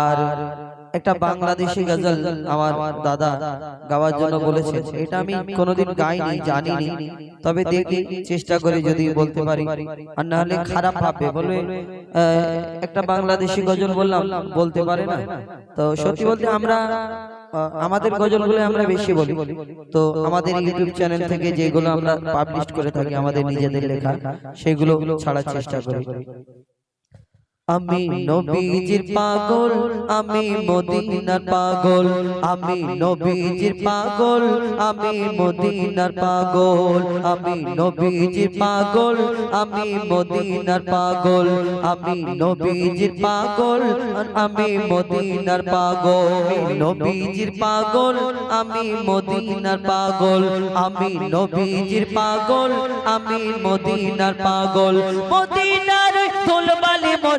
আর একটা বাংলাদেশি গজল আমার দাদা গাওয়ার জন্য বলেছে এটা আমি কোনোদিন গাইনি জানিনি। তবে দেখি চেষ্টা করি যদি বলতে পারি। আর না হলে খারাপ ভাবে বলবে একটা বাংলাদেশি গজল বললাম বলতে পারে না। তো সত্যি বলতে আমরা আমাদের গজলগুলো আমরা বেশি বলি। তো আমাদের ইউটিউব চ্যানেল থেকে যেগুলো আমরা পাবলিশ করে থাকি আমাদের নিজেদের লেখা সেগুলো ছাড়ার চেষ্টা করি। আমি নবীজির পাগল আমি মদিনার পাগল আমি নবীজির পাগল আমি মদিনার পাগল আমি নবীজির পাগল আমি মদিনার পাগল আমি নবীজির পাগল আমি মদিনার পাগল নবীজির পাগল আমি মদিনার পাগল আমি নবীজির পাগল আমি মদিনার পাগল মদিনার ধুলবালি মোর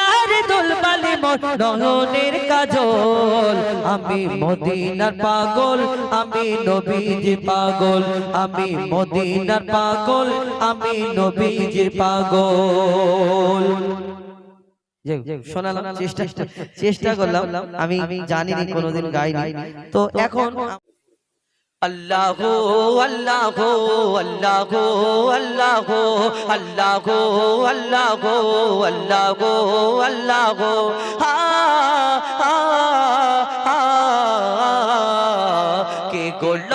নয়নের কাজল। আমি মদিনার পাগল আমি নবীজির পাগল। আমি মদিনার পাগল আমি নবীজির পাগল। শোনালাম চেষ্টা চেষ্টা করলাম। আমি জানিনি কোনোদিন গাইনি। তো এখন আল্লাহ আল্লাহ আল্লাহ আল্লাহ আল্লাহ আল্লাহ আল্লাহ আল্লাহ হা হা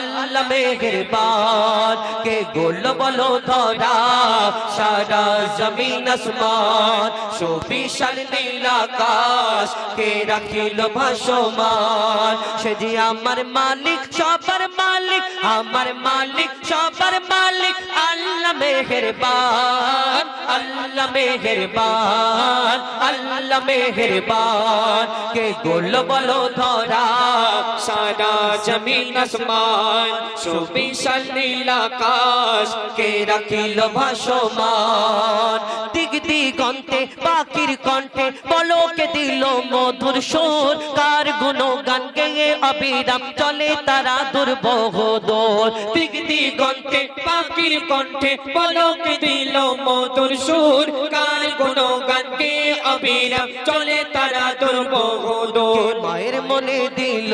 আল্লাহ মেহেরবান। কে গোল বলো ধরা, সারা জমিন আসমান। সুবিশাল নীল আকাশ, কে রাখিল ভাসমান। সে যে আমার মালিক, সবার মালিক, আমার মালিক সবার মালিক আল্লাহ মেহেরবান আল্লাহ মেহেরবান আল্লাহ মেহেরবান। কে গোল বলো ধরা সারা জমিন আসমান, সুবিশাল নীল আকাশ। কে রাখিল ভাসমান দিগন্তে, পাখির কণ্ঠে পলকে দিল মধুর সুর। কার গুণ গান গেয়ে অবিরাম চলে তারা দুর্বহ দোল। দিক দিগন্তে পাখির কণ্ঠে পলকে দিল মধুর সুর। গুণ গানকে অবিরাম চলে তারা মায়ের মনে দিল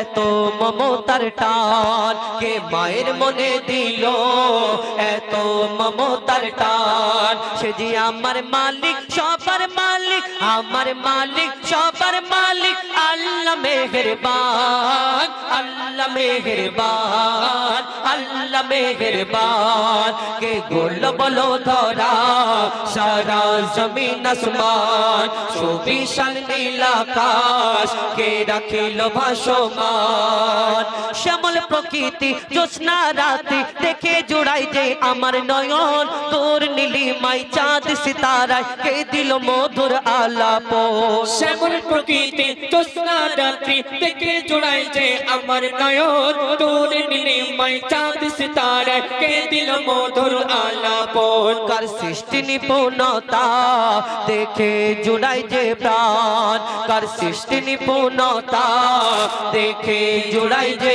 এত মমতার টান। কে মায়ের মনে দিল এত মমতার টান। আমার মালিক, সবার মালিক, আমার মালিক, সবার মালিক, আল্লাহ মেহেরবান আল্লাহ মেহেরবান। মেহেরবান কে গোল বলো ধরা সারা জমিন আসমান। সুবিশাল নীলাকাশ কে রাখিল ভাসমান। শ্যামল প্রকৃতি জ্যোৎস্না রাতে দেখে জোড়াই যে আমার নয়ন। তোর নীলিমাই চাঁদ সিতারায় কে দিল মধুর আলাপ? শ্যামল প্রকৃতি জ্যোৎস্না রাত্রি থেকে জোড়াই যে আমার নয়ন। তোর নীলিমাই চাঁদ সিতারায় কে দিল মধুর আলাপন কার সৃষ্টি নিপুণতা দেখে জুড়াই যে প্রাণ? কার সৃষ্টি নিপুণতা দেখে জুড়াই যে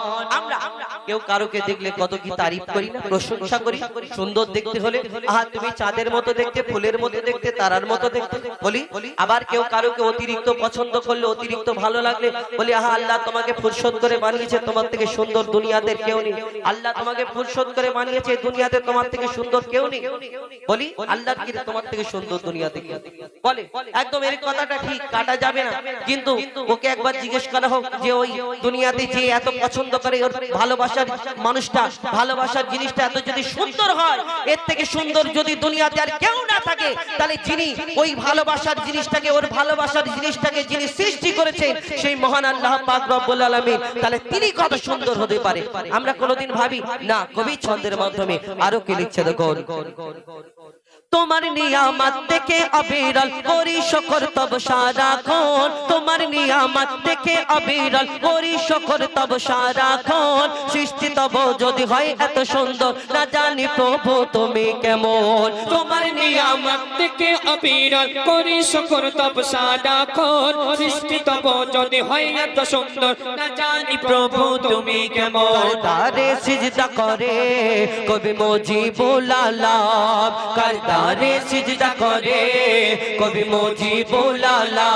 কেউ কারোকে দেখলে কত কি তারিফ করি না প্রশংসা করি, সুন্দর দেখতে হলে, আহা, তুমি চাঁদের মতো দেখতে, ফুলের মতো দেখতে, তারার মতো দেখতে, বলি, আবার কেউ কারোকে অতিরিক্ত পছন্দ করলে, অতিরিক্ত ভালো লাগলে, বলি, আহা, আল্লাহ তোমাকে ফুরসত করে বানিয়েছে তোমার থেকে সুন্দর দুনিয়াতে কেউ নেই। আল্লাহ তোমাকে ফুরসত করে বানিয়েছে দুনিয়াতে তোমার থেকে সুন্দর কেউ নেই। বলি, আল্লাহ কি তোমার থেকে সুন্দর দুনিয়াতে কেউ? বলে, একদম এর কথাটা ঠিক, কাটা যাবে না। কিন্তু ওকে একবার জিজ্ঞেস করা হোক যে ওই দুনিয়াতে যে এত পছন্দ করে, ওর ভালোবাসার মানুষটা, ভালোবাসার জিনিসটা এত যদি সুন্দর হয়, এর থেকে সুন্দর যদি দুনিয়াতে আর কেউ না থাকে, তাহলে যিনি ওই ভালোবাসার জিনিসটাকে, ওর ভালোবাসার জিনিসটাকে যিনি সৃষ্টি করেছেন, সেই মহান আল্লাহ পাক রব্বুল আলামিন, তাহলে তিনি কত সুন্দর হতে পারে? আমরা কোনোদিন ভাবি, না, কবি ছন্দের মাধ্যমে আরও কি লিখছে দেখো তোমার নিয়ামত দেখে অবিরল করি শকর তব সারাক্ষণ। তোমার নিয়ামত দেখে অবিরল করি শকর তব সারাক্ষণ। সৃষ্টি তব যদি হয় এত সুন্দর, না জানি প্রভু তুমি কেমন। তোমার নিয়ামত থেকে অবিরল করি শুকর তব সারাক্ষণ। সৃষ্টি তব যদি হয় এত সুন্দর, না জানি প্রভু তুমি কেমন। কারদারে সিজদা করে, কবি মুজিবুল আলাম কারদারে সিজদা করে। কবি মোজি বোলালা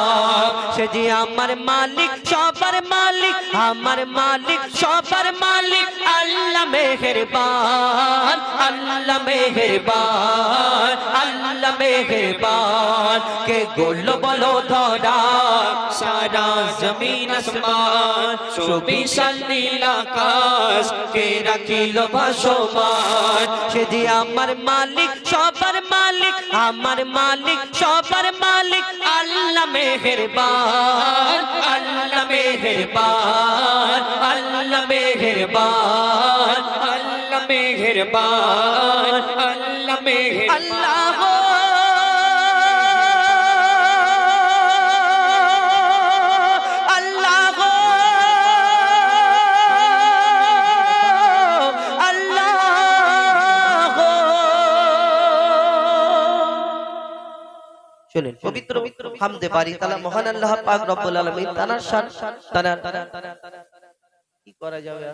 সে যে আমার মালিক, সবার মালিক, আমার মালিক, সবার মালিক। আল্লাহ মেহেরবান আল্লাহ মেহেরবান আল্লাহ মেহেরবান, কে গোল বলো ধরা, সারা জমিন আসমান, সুবিশাল নীল আকাশ, কে রাখিল ভাসমান। সে যে আমার মালিক, সবার মালিক, আমার মালিক, সবার মালিক, আল্লাহ মেহেরবান আল্লাহ মেহেরবান আল্লাহ মেহেরবান আল্লাহ মেহেরবান, আল্লাহ মেহের আল্লাহ শুনেন পবিত্র হামদে পারি তাহলে মহান আল্লাহ পাক রব্বুল আলামিন তানার শান তানার কি করা যাবে?